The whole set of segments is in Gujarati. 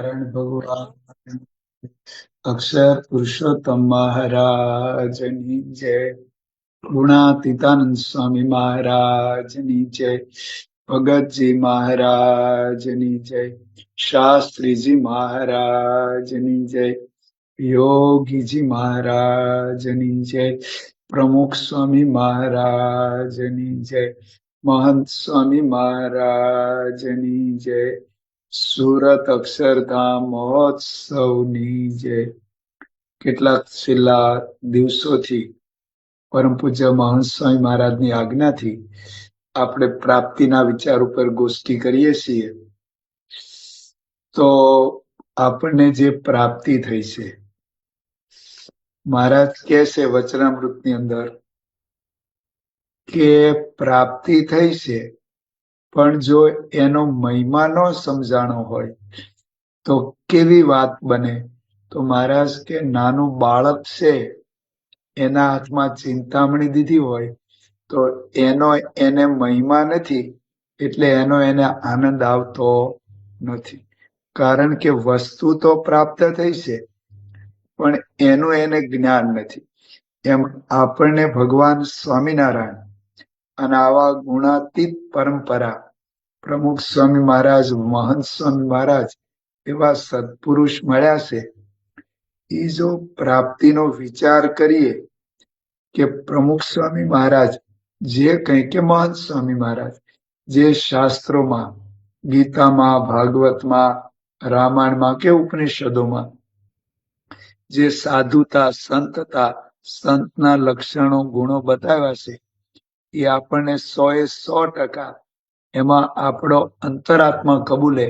નારાયણ ભગવાન અક્ષર પુરુષોત્તમ મહારાજની જય ગુણાતીતાનંદ સ્વામી મહારાજની જય ભગતજી મહારાજની જય શાસ્ત્રીજી મહારાજની જય યોગીજી મહારાજની જય પ્રમુખ સ્વામી મહારાજની જય મહંત સ્વામી મહારાજની જય સુરત અક્ષરધામ મહોત્સવની જે કેટલાક છેલ્લા દિવસોથી પરમ પૂજ્ય મહંત સ્વામી મહારાજની આજ્ઞાથી આપણે પ્રાપ્તિના વિચાર ઉપર ગોષ્ઠી કરીએ છીએ, તો આપણને જે પ્રાપ્તિ થઈ છે, મહારાજ કે છે વચનામૃતની અંદર કે પ્રાપ્તિ થઈ છે પણ જો એનો મહિમા ન સમજાણો હોય, તો કેવી વાત બને? તો મહારાજ કે નાનું બાળક છે, એના હાથમાં ચિંતામણી દીધી હોય, તો એનો એને મહિમા નથી, એટલે એનો એને આનંદ આવતો નથી. કારણ કે વસ્તુ તો પ્રાપ્ત થઈ છે, પણ એનું એને જ્ઞાન નથી. એમ આપણને ભગવાન સ્વામિનારાયણ અને આવા ગુણાતીત પરંપરા. પ્રમુખ સ્વામી મહારાજ, મહંત સ્વામી મહારાજ એવા સત્પુરુષ મળ્યા છે. એ જો પ્રાપ્તિનો વિચાર કરીએ કે પ્રમુખ સ્વામી મહારાજ, જે કંઈ કે મહંત સ્વામી મહારાજ, જે શાસ્ત્રોમાં, ગીતામાં, ભાગવતમાં, રામાયણમાં કે ઉપનિષદોમાં, જે સાધુતા, સંતતા, સંતના લક્ષણો, ગુણો બતાવ્યા છે એ આપણને એ સો ટકા એમાં આપણો અંતરાત્મા કબૂલે,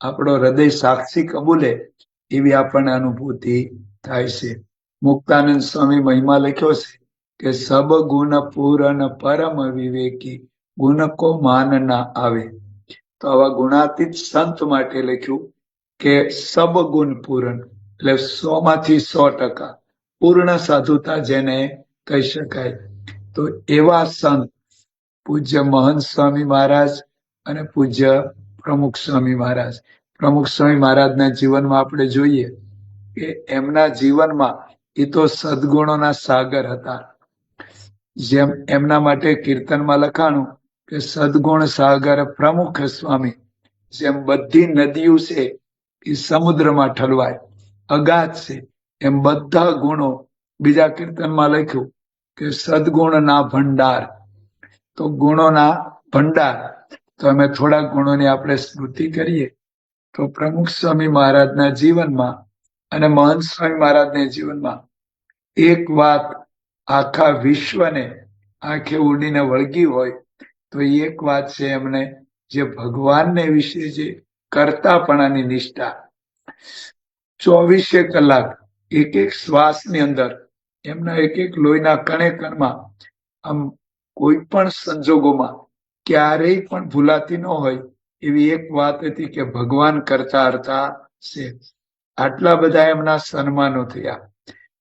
આપણો હૃદય સાક્ષી કબૂલે એવી આપણને અનુભૂતિ થાય છે. મુક્તાનંદ સ્વામી મહિમા લખ્યો છે કે સબ ગુણ પૂરણ પરમ વિવેકી, ગુણ કો માન ના આવે. તો આવા ગુણાતીત સંત માટે લખ્યું કે સબ ગુણ પૂરણ, એટલે સો માંથી સો ટકા. પૂર્ણ સાધુતા જેને કહી શકાય. તો એવા સંત પૂજ્ય મહંત સ્વામી મહારાજ અને પૂજ્ય પ્રમુખ સ્વામી મહારાજ. પ્રમુખ સ્વામી મહારાજના જીવનમાં આપણે જોઈએ કે એમના જીવનમાં એ તો સદગુણોના સાગર હતા. જેમ એમના માટે કીર્તનમાં લખાણું કે સદગુણ સાગર પ્રમુખ સ્વામી. જેમ બધી નદીઓ છે એ સમુદ્રમાં ઠલવાય, અગાધ છે, એમ બધા ગુણો બીજા કીર્તનમાં લખ્યું. કે સદગુણના ભંડાર. તો ગુણોના ભંડાર. તો અમે થોડા ગુણોની આપણે સ્મૃતિ કરીએ. તો પ્રમુખ સ્વામી મહારાજના જીવનમાં અને મહંત સ્વામી મહારાજના જીવનમાં એક વાત આખા વિશ્વને આંખે ઉડીને વળગી હોય, તો એક વાત છે એમને જે ભગવાનને વિશે જે કરતાપણાની નિષ્ઠા. ચોવીસે કલાક એક એક શ્વાસની અંદર એમના એક એક લોહીના કણે કણમાં, આમ કોઈ પણ સંજોગોમાં ક્યારેય પણ ભૂલાતી ન હોય એવી એક વાત હતી કે ભગવાન કરતા હરતા છે. આટલા બધા એમના સન્માનો થયા.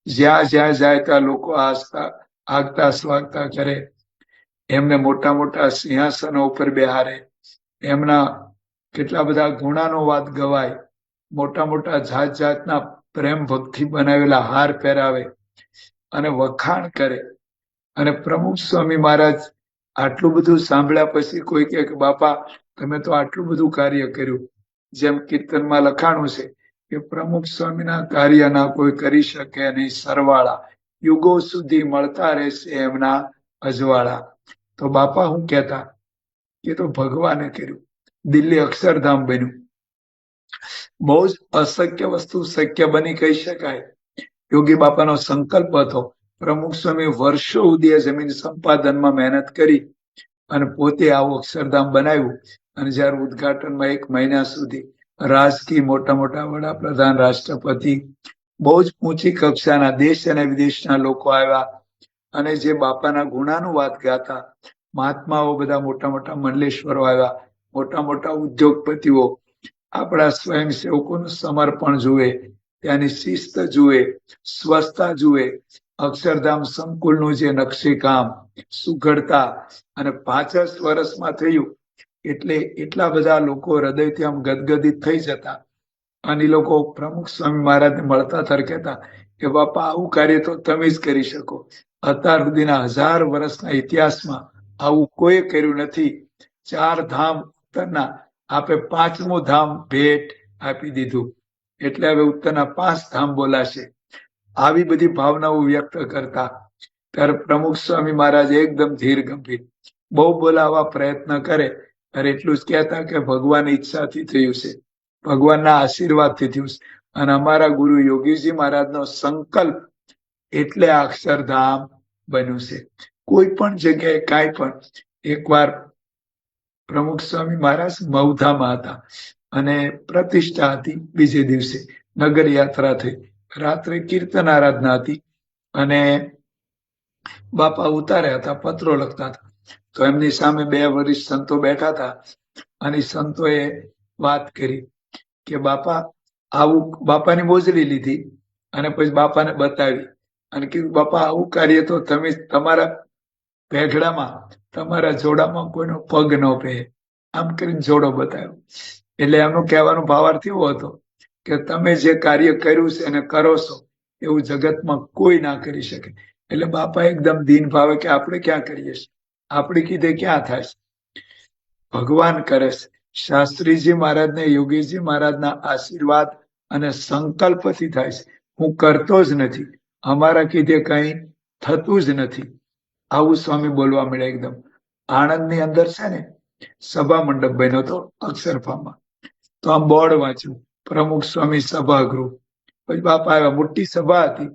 જ્યાં જ્યાં જાય ત્યાં લોકો આસતા, આગતા સ્વાગતા કરે. એમને મોટા મોટા સિંહાસનો ઉપર બેહારે. એમના કેટલા બધા ગુણાનો વાત ગવાય. મોટા મોટા જાત જાતના પ્રેમ ભક્તિ બનાવેલા હાર પહેરાવે. અને વખાણ કરે. અને પ્રમુખ સ્વામી મહારાજ આટલું બધું સાંભળ્યા પછી કોઈ કે, બાપા, તમે તો આટલું બધું કાર્ય કર્યું. જેમ કીર્તનમાં લખાણું છે કે, પ્રમુખ સ્વામીના કાર્યના કોઈ કરી શકે નહીં સરવાળા. યુગો સુધી મળતા રહેશે એમના અજવાળા. તો બાપા હું કહેતા? કે તો ભગવાને કર્યું. દિલ્હી અક્ષરધામ બન્યું. બહુ જ અશક્ય વસ્તુ શક્ય બની કહી શકાય. યોગી બાપાનો સંકલ્પ હતો. પ્રમુખ સ્વામી વર્ષો સુધી જમીન સંપાદનમાં મહેનત કરી અને પોતે આવું અક્ષરધામ બનાવ્યું. અને જયારે ઉદઘાટનમાં એક મહિના સુધી રાજકીય મોટા મોટા વડાપ્રધાન, રાષ્ટ્રપતિ, બહુ જ ઊંચી કક્ષાના દેશ અને વિદેશના લોકો આવ્યા. અને જે બાપાના ગુણાનું વાત ગાતા, મહાત્માઓ બધા મોટા મોટા મંડલેશ્વરો આવ્યા, મોટા મોટા ઉદ્યોગપતિઓ, આપણા સ્વયંસેવકોનું સમર્પણ જુએ ત્યાંની શિસ્ત જુએ, સ્વસ્થતા જુએ, અક્ષરધામ સંકુલનું જે નકશીકામ સુઘડતા અને પાંચ વર્ષમાં થયું એટલે એટલા બધા લોકો હૃદયથી આમ ગદગદિત થઈ જતા. અને લોકો પ્રમુખ સ્વામી મહારાજને મળતા ત્યારે કહેતા કે, બાપા, આવું કાર્ય તો તમે જ કરી શકો. અત્યાર સુધીના હજાર વર્ષના ઇતિહાસમાં આવું કોઈ કર્યું નથી. ચાર ધામ ઉત્તરના આપે પાંચમું ધામ ભેટ આપી દીધું. એટલે હવે ઉત્તરના પાંચ ધામ બોલાશે. આવી બધી ભાવનાઓ વ્યક્ત કરતા ત્યારે પ્રમુખ સ્વામી મહારાજ એકદમ ધીર ગંભીર. બહુ બોલાવા પ્રયત્ન કરે, ત્યારે એટલું જ કહેતા કે ભગવાન ઈચ્છાથી થયું છે. ભગવાનના આશીર્વાદથી થયું છે. અને અમારા ગુરુ યોગીજી મહારાજનો સંકલ્પ એટલે અક્ષરધામ બન્યું છે. કોઈ પણ જગ્યાએ કાંઈ પણ, એકવાર પ્રમુખ સ્વામી મહારાજ મૌધામાં હતા. અને પ્રતિષ્ઠા હતી બીજે દિવસે. નગર યાત્રા થઈ. રાત્રે કીર્તન આરાધના હતી અને બાપા ઉતાર્યા હતા, પત્રો લખતા હતા. તો એમની સામે બે વરિષ્ઠ સંતો બેઠા હતા અને સંતોએ વાત કરી કે, બાપા, આવું બાપાની મોજડી લીધી અને પછી બાપાને બતાવી. અને કીધું, બાપા, આવું કાર્ય તો તમે તમારા ભેગડામાં, તમારા જોડામાં કોઈનો પગ ન પહે આમ કરીને જોડો બતાવ્યો. એટલે એમનો કહેવાનો ભાવાર્થ એવો હતો કે તમે જે કાર્ય કર્યું છે એને કરો છો, એવું જગતમાં કોઈ ના કરી શકે. એટલે બાપા એકદમ દીન ભાવે કે આપણે ક્યાં કરીએ છીએ? આપણે કીધે ક્યાં થાય છે? ભગવાન કરે છે. શાસ્ત્રીજી મહારાજને, યોગીજી મહારાજના આશીર્વાદ અને સંકલ્પથી થાય છે. હું કરતો જ નથી. અમારા કીધે કઈ થતું જ નથી. આવું સ્વામી બોલવા મળે એકદમ. આણંદની અંદર છે ને, સભા મંડપ બન્યો હતો અક્ષરફામાં તો આમ બોર્ડ વાંચ્યું. પ્રમુખ સ્વામી સભાગૃહ. પછી બાપા આવ્યા. મોટી સભા હતી.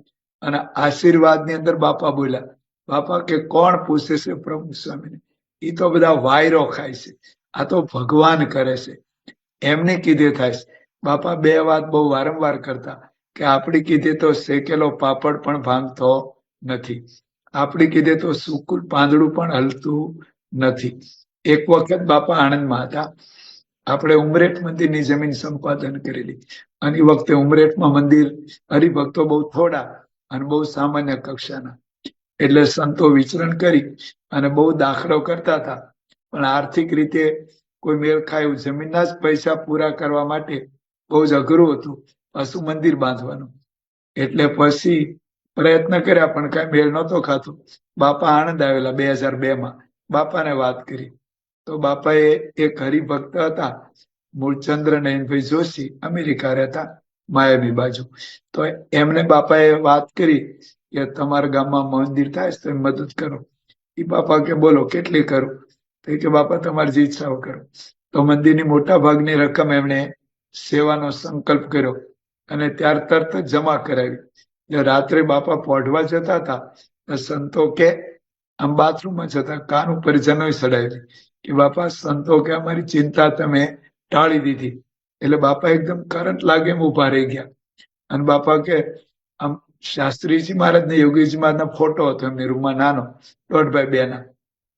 અને આશીર્વાદની અંદર બાપા બોલ્યા, બાપા, કે કોણ પૂછે છે પ્રમુખ સ્વામીને? એ તો બધા વાયરો ખાય છે. આ તો ભગવાન કરે છે. એમને કીધે થાય છે, બાપા, બે વાત બહુ વારંવાર કરતા, કે આપણી કીધે તો શેકેલો પાપડ પણ ભાંગતો નથી. આપણી કીધે તો સુકુલ પાંદડું પણ હલતું નથી. એક વખત બાપા આણંદમાં હતા. આપણે ઉમરેઠ મંદિરની જમીન સંપાદન કરેલી. અને એ વખતે ઉમરેઠમાં મંદિર હરિભક્તો બહુ થોડા અને બહુ સામાન્ય કક્ષાના. એટલે સંતો વિચરણ કરી અને બહુ દાખલો કરતા હતા. પણ આર્થિક રીતે કોઈ મેળ ખાયું. જમીનના જ પૈસા પૂરા કરવા માટે બહુ જ અઘરું હતું પશુ મંદિર બાંધવાનું. એટલે પછી પ્રયત્ન કર્યા પણ કઈ મેળ નહોતો ખાતો. બાપા આણંદ આવેલા બે હજાર બે માં બાપાને વાત કરી. તો બાપા એ એક હરિભક્ત હતા મૂળચંદ્ર નયનભાઈ જોશી, અમેરિકા રહેતા માયાબી બાજુ. તો એમને બાપાએ વાત કરી કે, તમારા ગામમાં મંદિર થાય તો મદદ કરો. એ બાપા કે, બોલો, કેટલી કરું? તો કે, બાપા, તમારી જે ઈચ્છાઓ કરો. તો મંદિરની મોટા ભાગની રકમ એમણે સેવાનો સંકલ્પ કર્યો અને ત્યાર તરત જમા કરાવી. રાત્રે બાપા પોઢવા જતા હતા સંતો કે આમ બાથરૂમમાં જતા કાન ઉપર જનોય સડાયેલી. કે બાપા, સંતો કે અમારી ચિંતા તમે ટાળી દીધી. એટલે બાપા એકદમ કરંટ લાગે એમ ઊભા રહી ગયા. અને બાપા કે, આમ શાસ્ત્રીજી મહારાજ ને યોગીજી મહારાજ ફોટો હતો એમની રૂમમાં નાનો દોઢ બાય બે ના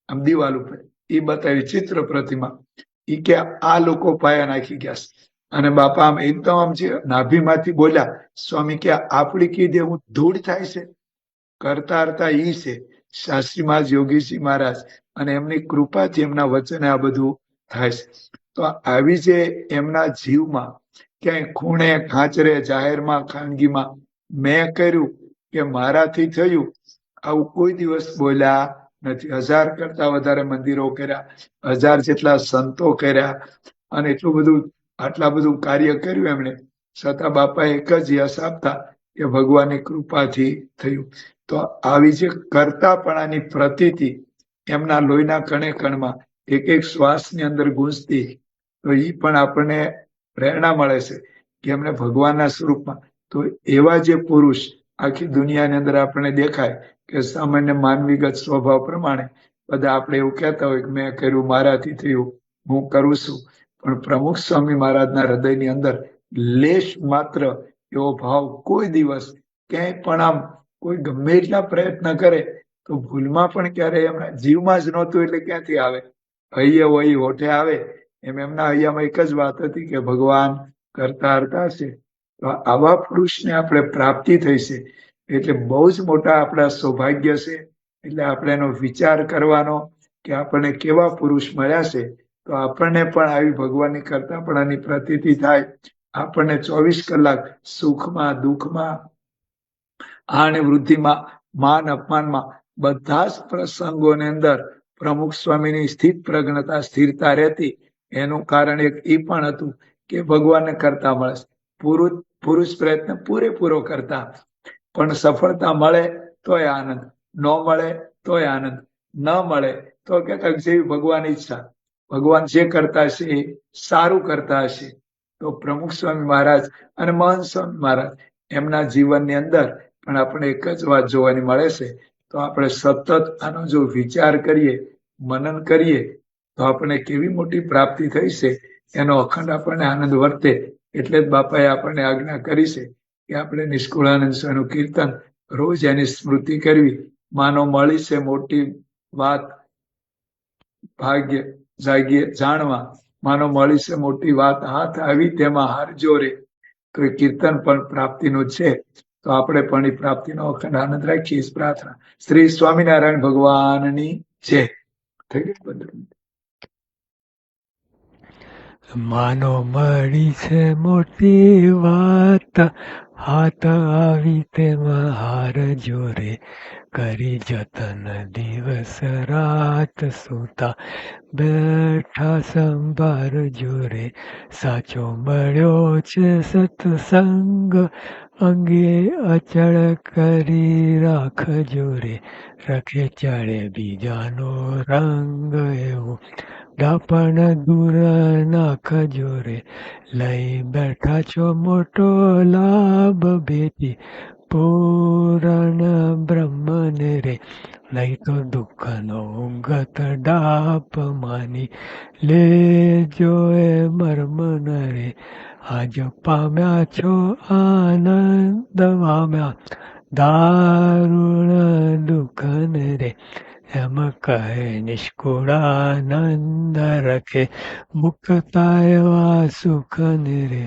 આમ દિવાલ ઉપર. એ બતાવી ચિત્ર પ્રતિમા. એ કે આ લોકો પાયા નાખી ગયા અને બાપા આમ એકદમ આમ જે નાભીમાંથી બોલ્યા, સ્વામી, કે આપણી કીધે હું ધૂળ થાય છે? કરતા કરતા ઈ છે. શાસ્ત્રી મહારાજ, યોગીજી મહારાજ અને એમની કૃપાથી એમના વચને આ બધું થાય છે. તો આવી જે એમના જીવમાં ક્યાંય ખૂણે, ખાંચરે, જાહેરમાં, ખાનગીમાં મેં કર્યું કે મારાથી થયું, આવું કોઈ દિવસ બોલ્યા નથી. હજાર કરતા વધારે મંદિરો કર્યા, હજાર જેટલા સંતો કર્યા અને એટલું બધું, આટલા બધું કાર્ય કર્યું એમણે. છતાં બાપા એક જ યશ આપતા કે ભગવાનની કૃપાથી થયું. તો આવી જે કરતાપણાની પ્રતીતિ એમના લોહીના કણે કણમાં એક એક શ્વાસની અંદર ગુંજતી, તો એ પણ આપણને પ્રેરણા મળે છે કે એમને ભગવાનના સ્વરૂપમાં. તો એવા જે પુરુષ આખી દુનિયાની અંદર આપણને દેખાય કે સામાન્ય માનવીગત સ્વભાવ પ્રમાણે બધા આપણે એવું કહેતા હોય કે મેં કર્યું, મારાથી થયું, હું કરું છું. પણ પ્રમુખ સ્વામી મહારાજના હૃદયની અંદર લેશ માત્ર એવો ભાવ કોઈ દિવસ ક્યાંય પણ આમ કોઈ ગમે એટલા પ્રયત્ન કરે તો ભૂલમાં પણ ક્યારે એમના જીવમાં જ નહોતું એટલે ક્યાંથી આવે? હૈયે વહી હોઠે આવે. એમ એમના હૈયામાં એક જ વાત હતી કે ભગવાન કરતા હરતા છે તો આવા પુરુષને આપણે પ્રાપ્તિ થઈ છે. એટલે બહુ જ મોટા આપણા સૌભાગ્ય છે. એટલે આપણે એનો વિચાર કરવાનો કે આપણને કેવા પુરુષ મળ્યા છે. તો આપણને પણ આવી ભગવાનની કરતાપણાની પ્રતીતિ થાય. આપણને ચોવીસ કલાક સુખમાં, દુઃખમાં અને વૃદ્ધિમાં, માન, અપમાનમાં બધા જ પ્રસંગોની અંદર પ્રમુખ સ્વામીની સ્થિત પ્રજ્ઞતા, સ્થિરતા રહેતી. એનું કારણ એક એ પણ હતું કે ભગવાનને કરતા મળે પુરુષ પુરુષ પ્રયત્ન પૂરેપૂરો કરતા. પણ સફળતા મળે તોય આનંદ. ન મળે તોય આનંદ. ન મળે તો કે જેવી ભગવાન ઈચ્છા. ભગવાન જે કરતા હશે એ સારું કરતા હશે. તો પ્રમુખ સ્વામી મહારાજ અને મહંત સ્વામી મહારાજ એમના જીવનની અંદર પણ આપણે એક જ વાત જોવાની મળે છે, તો આપણે સતત આનો જો વિચાર કરીએ, મનન કરીએ, તો આપણે કેવી મોટી પ્રાપ્તિ થઈ છે, એનો અખંડ આપણને આનંદ વર્તે, એટલે જ બાપાએ આપણને આજ્ઞા કરી છે કે આપણે નિષ્કુળાનંદ સ્વામીનું કીર્તન રોજ એની સ્મૃતિ કરવી. માનો મળી છે મોટી વાત, ભાગ્ય જાગીએ જાણવા માનો મળી છે મોટી વાત, હાથ આવી તેમાં હાર જોરે. તો કીર્તન પણ પ્રાપ્તિનું છે. તો આપણે પણ એ પ્રાપ્તિનો અખંડ આનંદ રાખીએ પ્રાર્થના. શ્રી સ્વામિનારાયણ ભગવાનની જય. થઈ ગઈ પંદર માનો મળી છે મોટી વાત હાથ આવી તેમાં હાર જોરે કરી જતન દિવસ રાત સુતા બેઠા સંભાર જોરે સાચો મળ્યો છે સત્સંગ અંગે અચળ કરી રાખ જોરે રખે ચડે બીજાનો રંગ એવો. ડાપણ દૂર નાખજો રે. લઈ બેઠા છો મોટો લાભ બેટી પૂરણ બ્રહ્મને રે. લઈ તો દુઃખનો ગત ડાપ માની. લેજો એ મર્મ રે. આજ પામ્યા છો આનંદ પામ્યા દારૂણ દુઃખન રે એમ કહે નિષ્કુળાનંદ રખે મુક્તા એવા સુખન રે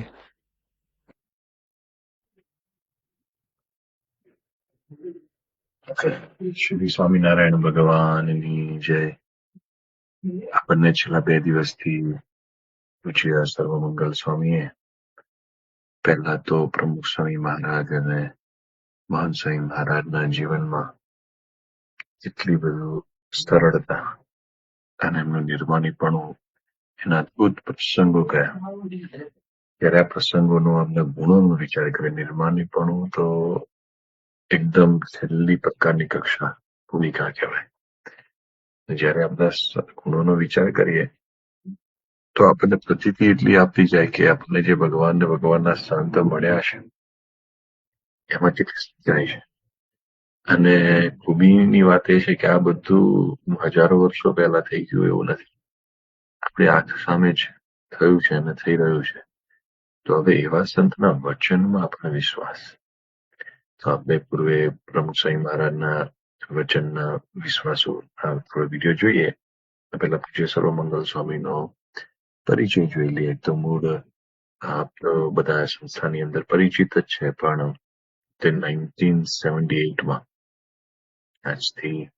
શ્રી સ્વામિનારાયણ ભગવાનની જય આપણને છેલ્લા બે દિવસથી પૂછ્યા સર્વમંગલ સ્વામીએ પહેલા તો પ્રમુખ સ્વામી મહારાજ અને મહાન સ્વામી મહારાજના જીવનમાં એટલી બધું સરળતા અને એમનું નિર્માણીપણું એના અદભુત પ્રસંગો કયા ત્યારે આ પ્રસંગોનો અમને ગુણોનો વિચાર કરે નિર્માણીપણું તો એકદમ છેલ્લી પ્રકારની કક્ષા ભૂમિકા કહેવાય. જ્યારે આપણા ગુણોનો વિચાર કરીએ તો આપણને પ્રતિતિ એટલી આપતી જાય કે આપણને જે ભગવાન ને ભગવાનના સંત મળ્યા છે. એમાં કેટલી જાય છે. અને ખૂબીની વાત એ છે કે આ બધું હજારો વર્ષો પહેલા થઈ ગયું એવું નથી. આપણી આંખ સામે જ થયું છે અને થઈ રહ્યું છે. તો હવે એવા સંતના વચનમાં આપણે વિશ્વાસ. તો આપણે પૂર્વે પ્રમુખ સ્વામી મહારાજના વચનના વિશ્વાસો વીડિયો જોઈએ. પહેલા પૂજ્ય સર્વમંગલ સ્વામીનો પરિચય જોઈ લઈએ. તો મૂળ આપ બધા સંસ્થાની અંદર પરિચિત જ છે, પણ તે નાઇન્ટીન સેવન્ટી એટમાં આજથી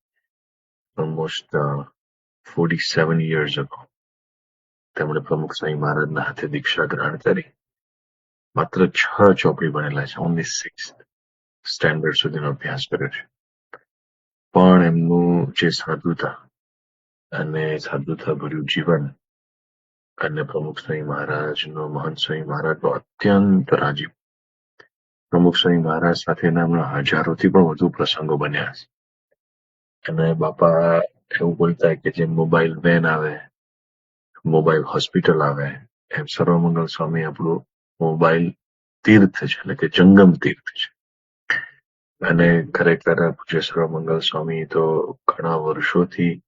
almost forty seven years ago તેમણે પ્રમુખ સ્વામી મહારાજના હાથે દીક્ષા ગ્રહણ કરી. માત્ર છ ચોપડી બનેલા છે. ઓનલી સિક્સ સ્ટેન્ડર્ડ સુધીનો અભ્યાસ કર્યો છે. પણ એમનું જે સાધુતા અને સાધુતા ભર્યું જીવન અને પ્રમુખ સ્વામી મહારાજનો મહંત સ્વામી મહારાજનો અત્યંત રાજીવ. પ્રમુખ સ્વામી મહારાજ સાથેના એમના હજારોથી પણ વધુ પ્રસંગો બન્યા છે. અને બાપા એવું બોલતા કે જેમ મોબાઈલ વેન આવે મોબાઈલ હોસ્પિટલ આવે, એમ સર્વમંગલ સ્વામી આપણું મોબાઈલ તીર્થ છે, એટલે કે જંગમ તીર્થ છે. અને ખરેખર પૂજ્ય સર્વમંગલ સ્વામી તો ઘણા વર્ષોથી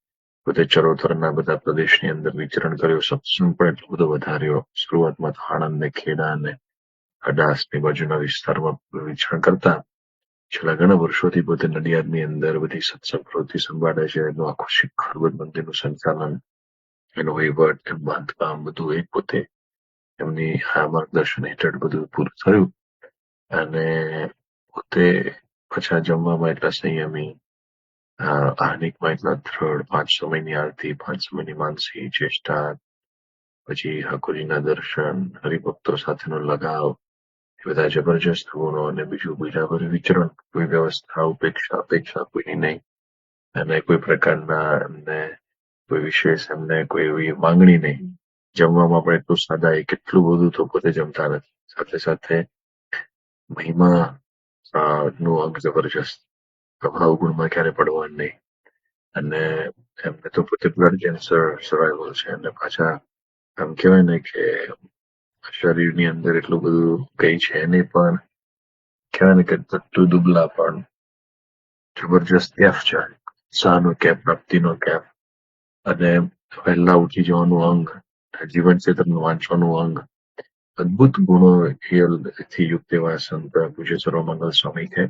બધે ચરોતરના બધા પ્રદેશની અંદર વિચરણ કર્યો. સત્સંગ પણ એટલો બધો વધાર્યો. શરૂઆતમાં તો આણંદ ને ખેડા અને અડાસની બાજુના વિસ્તારમાં વિચરણ કરતા. છેલ્લા ઘણા વર્ષોથી પોતે નડિયાદની અંદર બધી સત્સંગ, પ્રવૃત્તિ સંભાળે છે. એનું આખું શિખર મંદિરનું સંચાલન, એનું વહીવટ, એનું બાંધકામ બધું એ પોતે એમની આ માર્ગદર્શન હેઠળ બધું પૂરું થયું. અને પોતે પાછા જમવામાં એટલા સંયમી આહનિકમાં દ્રઢ પાંચ સમયની આરતી પાંચ સમયની માનસી ચેષ્ટા પછી ઠાકોરજીના દર્શન, હરિભક્તો સાથેનો લગાવ, એ બધા જબરજસ્ત ગુણો અને બીજું બીજા વિચરણ, કોઈ વ્યવસ્થા, ઉપેક્ષા, અપેક્ષા કોઈની નહીં. અને કોઈ પ્રકારના એમને કોઈ વિશેષ એમને કોઈ એવી માંગણી નહીં. જમવામાં પણ એટલું સાદા એ કેટલું બધું તો પોતે જમતા નથી. સાથે સાથે મહિમા નું અંગ જબરજસ્ત. પ્રભાવ ગુણમાં ક્યારે પડવાનું નહીં. અને એમને તો પોતે બ્લડ કેન્સર સર્વાઈવલ છે અને પાછા આમ કહેવાય ને કે શરીરની અંદર એટલું બધું કઈ છે નહીં, પણ કહેવાય ને કે તત્તુ દુબલા પણ જબરજસ્ત કેફ છે. ઉત્સાહનો કેફ પ્રાપ્તિનો કેફ અને વહેલા ઉઠી જવાનું અંગ, જીવન ક્ષેત્રનું વાંચવાનું અંગ. અદ્ભુત ગુણો થી યુક્ત એવા સંત પૂજ્ય સર્વમંગલ સ્વામી છે.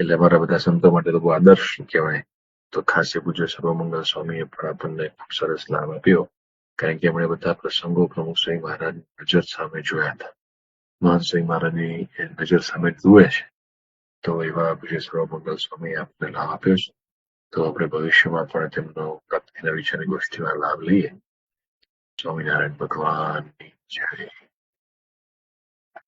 એટલે અમારા બધા સંતો માટે તો બહુ આદર્શ કહેવાય. તો ખાસ એ પૂજ્ય સર્વમંગલ સ્વામીએ પણ આપણને ખૂબ સરસ લાભ આપ્યો. કારણ કે એમણે બધા પ્રસંગો પ્રમુખ સ્વામી મહારાજ નજર સામે જોયા હતા. મહાન સ્વામી મહારાજની નજર સામે જુએ છે. તો એવા પૂજ્ય સર્વમંગલ સ્વામીએ આપણને લાભ આપ્યો છે. તો આપણે ભવિષ્યમાં પણ તેમનો પ્રાપ્તિના વિચારની ગોષ્ઠીમાં લાભ લઈએ. સ્વામિનારાયણ ભગવાનની જય.